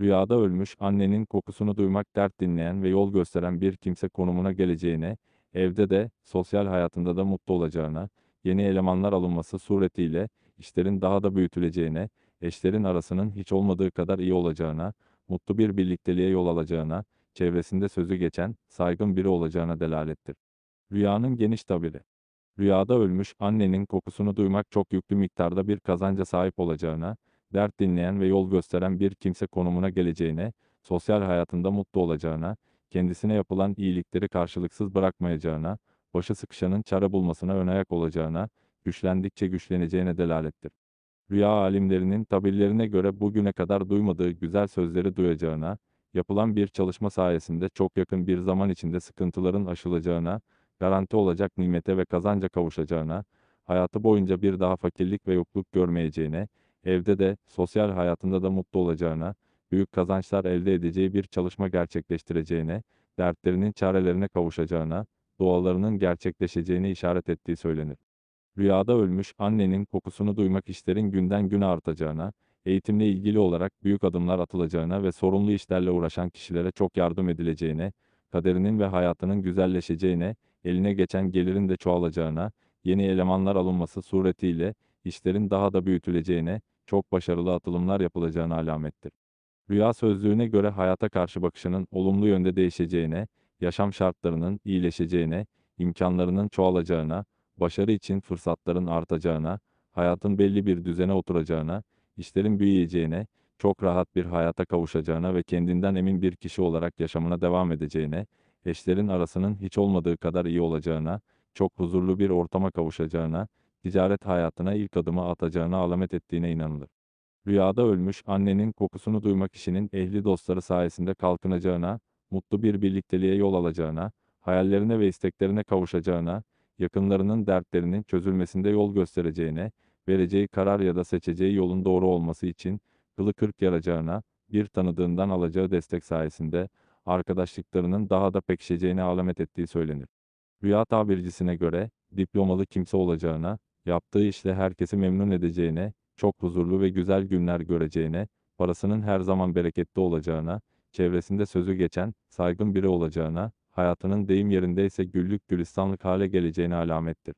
Rüyada ölmüş annenin kokusunu duymak dert dinleyen ve yol gösteren bir kimse konumuna geleceğine, evde de, sosyal hayatında da mutlu olacağına, yeni elemanlar alınması suretiyle işlerin daha da büyütüleceğine, eşlerin arasının hiç olmadığı kadar iyi olacağına, mutlu bir birlikteliğe yol alacağına, çevresinde sözü geçen, saygın biri olacağına delalettir. Rüyanın geniş tabiri. Rüyada ölmüş annenin kokusunu duymak çok yüklü miktarda bir kazanca sahip olacağına, dert dinleyen ve yol gösteren bir kimse konumuna geleceğine, sosyal hayatında mutlu olacağına, kendisine yapılan iyilikleri karşılıksız bırakmayacağına, başı sıkışanın çare bulmasına ön ayak olacağına, güçlendikçe güçleneceğine delalettir. Rüya alimlerinin tabirlerine göre bugüne kadar duymadığı güzel sözleri duyacağına, yapılan bir çalışma sayesinde çok yakın bir zaman içinde sıkıntıların aşılacağına, garanti olacak nimete ve kazanca kavuşacağına, hayatı boyunca bir daha fakirlik ve yokluk görmeyeceğine, evde de, sosyal hayatında da mutlu olacağına, büyük kazançlar elde edeceği bir çalışma gerçekleştireceğine, dertlerinin çarelerine kavuşacağına, dualarının gerçekleşeceğine işaret ettiği söylenir. Rüyada ölmüş annenin kokusunu duymak işlerin günden güne artacağına, eğitimle ilgili olarak büyük adımlar atılacağına ve sorumlu işlerle uğraşan kişilere çok yardım edileceğine, kaderinin ve hayatının güzelleşeceğine, eline geçen gelirin de çoğalacağına, yeni elemanlar alınması suretiyle işlerin daha da büyütüleceğine, çok başarılı atılımlar yapılacağına alamettir. Rüya sözlüğüne göre hayata karşı bakışının olumlu yönde değişeceğine, yaşam şartlarının iyileşeceğine, imkanlarının çoğalacağına, başarı için fırsatların artacağına, hayatın belli bir düzene oturacağına, işlerin büyüyeceğine, çok rahat bir hayata kavuşacağına ve kendinden emin bir kişi olarak yaşamına devam edeceğine, eşlerin arasının hiç olmadığı kadar iyi olacağına, çok huzurlu bir ortama kavuşacağına, ticaret hayatına ilk adımı atacağına alamet ettiğine inanılır. Rüyada ölmüş annenin kokusunu duymak kişinin ehli dostları sayesinde kalkınacağına, mutlu bir birlikteliğe yol alacağına, hayallerine ve isteklerine kavuşacağına, yakınlarının dertlerinin çözülmesinde yol göstereceğine, vereceği karar ya da seçeceği yolun doğru olması için kılı kırk yaracağına, bir tanıdığından alacağı destek sayesinde arkadaşlıklarının daha da pekişeceğine alamet ettiği söylenir. Rüya tabircisine göre, diplomalı kimse olacağına, yaptığı işle herkesi memnun edeceğine, çok huzurlu ve güzel günler göreceğine, parasının her zaman bereketli olacağına, çevresinde sözü geçen, saygın biri olacağına, hayatının deyim yerindeyse güllük gülistanlık hale geleceğine alamettir.